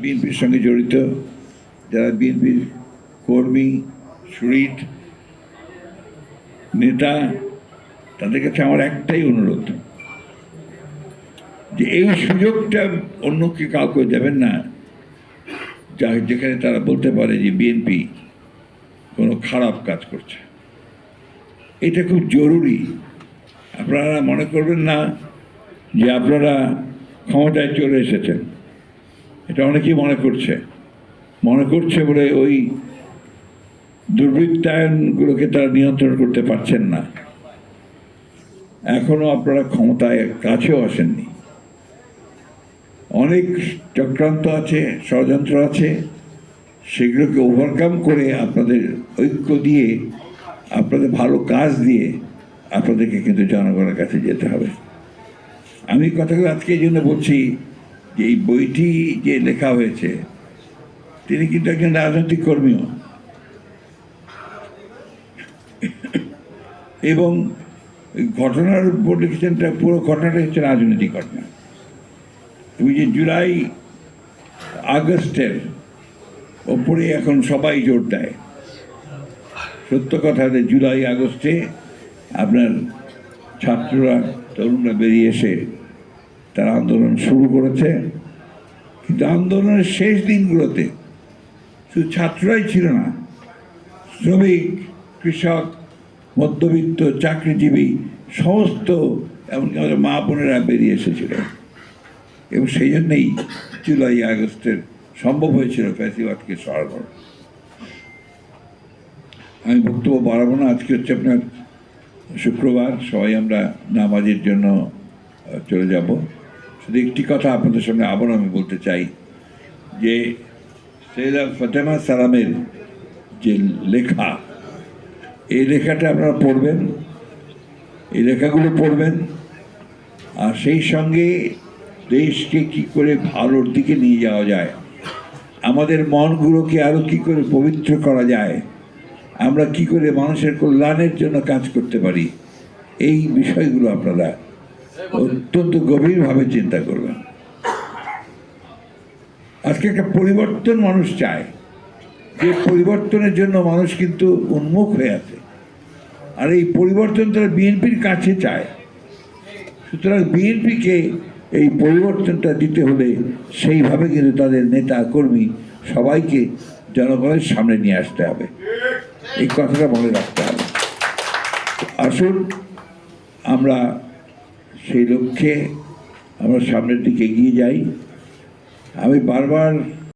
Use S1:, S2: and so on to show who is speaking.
S1: বিএনপির সঙ্গে জড়িত, যারা বিএনপির কর্মী শরীর নেতা, তাদের কাছে আমার একটাই অনুরোধ, যে এই সুযোগটা অন্য অন্যকে কাউকে দেবেন না। যা যেখানে তারা বলতে পারে যে বিএনপি কোনো খারাপ কাজ করছে। এটা খুব জরুরি। আপনারা মনে করবেন না যে আপনারা ক্ষমতায় চলে এসেছেন। এটা অনেকেই মনে করছে। মনে করছে বলে ওই দুর্বৃত্তায়নগুলোকে তারা নিয়ন্ত্রণ করতে পারছেন না। এখনও আপনারা ক্ষমতায় কাছেও আসেননি। অনেক চক্রান্ত আছে, ষড়যন্ত্র আছে। সেগুলোকে ওভারকাম করে আপনাদের ঐক্য দিয়ে, আপনাদের ভালো কাজ দিয়ে আপনাদেরকে কিন্তু জনগণের কাছে যেতে হবে। আমি কথাগুলো আজকে এই জন্য বলছি যে এই বইটি যে লেখা হয়েছে, তিনি কিন্তু একজন রাজনৈতিক কর্মীও। এবং ঘটনার উপর লিখেছেন পুরো ঘটনাটা হচ্ছে রাজনৈতিক ঘটনা। তুমি যে জুলাই আগস্টের ওপরে এখন সবাই জোর দেয়, সত্য কথা যে জুলাই আগস্টে আপনার ছাত্ররা, তরুণরা বেরিয়ে এসে তারা আন্দোলন শুরু করেছে। কিন্তু আন্দোলনের শেষ দিনগুলোতে শুধু ছাত্ররাই ছিল না, শ্রমিক, কৃষক, মধ্যবিত্ত, চাকরিজীবী, সমস্ত এমনকি আমাদের মা বোনেরা বেরিয়ে এসেছিল। এবং সেই জন্যেই জুলাই, আগস্টের সম্ভব হয়েছিল ফ্যাসিবাদকে সরানো আমি বক্তব্য বাড়াবো না, আজকে হচ্ছে আপনার শুক্রবার, সবাই আমরা নামাজের জন্য চলে যাব। একটি কথা আপনাদের সঙ্গে আবার আমি বলতে চাই যে সৈয়দা ফতেমা সালামের যে লেখা, এই লেখাটা আপনারা পড়বেন, এই লেখাগুলো পড়বেন, আর সেই সঙ্গে দেশকে কি করে ভালোর দিকে নিয়ে যাওয়া যায়, আমাদের মনগুলোকে আরও কি করে পবিত্র করা যায়, আমরা কি করে মানুষের কল্যাণের জন্য কাজ করতে পারি, এই বিষয়গুলো আপনারা অত্যন্ত গভীরভাবে চিন্তা করবেন। আজকে একটা পরিবর্তন মানুষ চায়। যে পরিবর্তনের জন্য মানুষ কিন্তু উন্মুখ হয়ে আছে। আর এই পরিবর্তন তারা বিএনপির কাছে চায়। সুতরাং বিএনপিকে এই পরিবর্তনটা দিতে হলে সেইভাবে কিন্তু তাদের নেতা কর্মী সবাইকে জনগণের সামনে নিয়ে আসতে হবে। এই কথাটা মনে রাখতে হবে। আসুন, আমরা সেই লক্ষ্যে আমরা সামনের দিকে এগিয়ে যাই। আমি বারবার